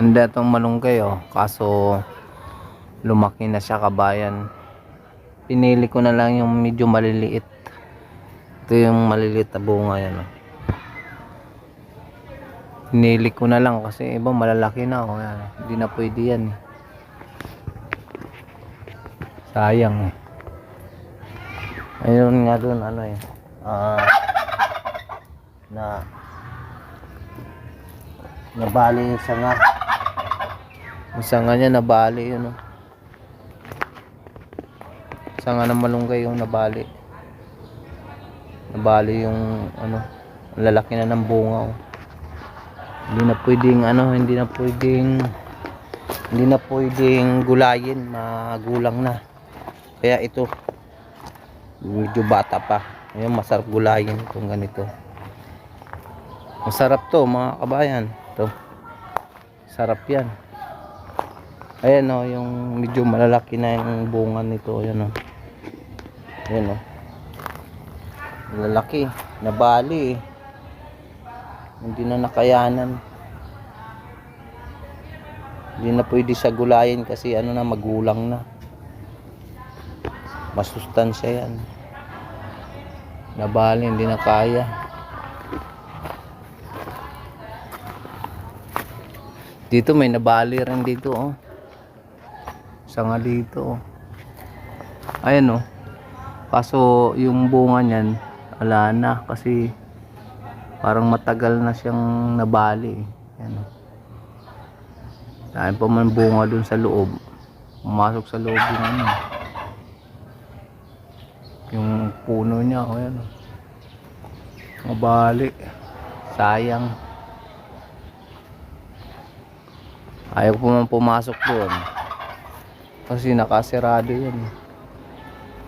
Hindi itong malunggay oh. Kaso lumaki na siya kabayan. Pinili ko na lang yung medyo maliliit. Ito yung maliliit na bunga yan oh. Pinili ko na lang kasi iba malalaki na oh. Yan. Hindi na pwede yan. eh. Sayang eh. Ayun nga doon ano eh. Ah na nabali yung sanga. Sanga niya nabali yun oh. Sanga ng malunggay yung nabali. Nabali yung ano, lalaki na ng bunga oh. Hindi na pwedeng ano, hindi na pwedeng hindi na pwedeng gulayin, magulang na. Kaya ito medyo bata pa. Ayun, masarap gulayin itong ganito. Masarap to mga kabayan. To. Sarap yan. Ayan o, yung medyo malalaki na yung bunga nito. Ayan o. Ayan o. Malalaki. Nabali eh. Hindi na nakayanan. Hindi na pwede sa gulayin kasi ano na magulang na. Masustansya yan. Nabali, hindi na kaya. Dito may nabali rin dito oh. Sanga dito oh. Ayan oh. Kaso yung bunga niyan wala na kasi parang matagal na siyang nabali. eh. Ayan oh. Dahil pa man bunga dun sa loob. Pumasok sa loob yung ano. Yung puno niya oh ayan oh. Mabali. Sayang. Ayaw po man pumasok doon. Kasi nakasirado yan.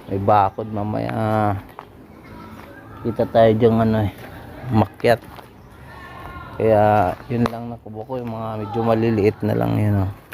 May bakod mamaya. Kita tayo dyan ano eh. Makyat. Kaya yun lang nakubo ko. Yung mga medyo maliliit na lang yun oh.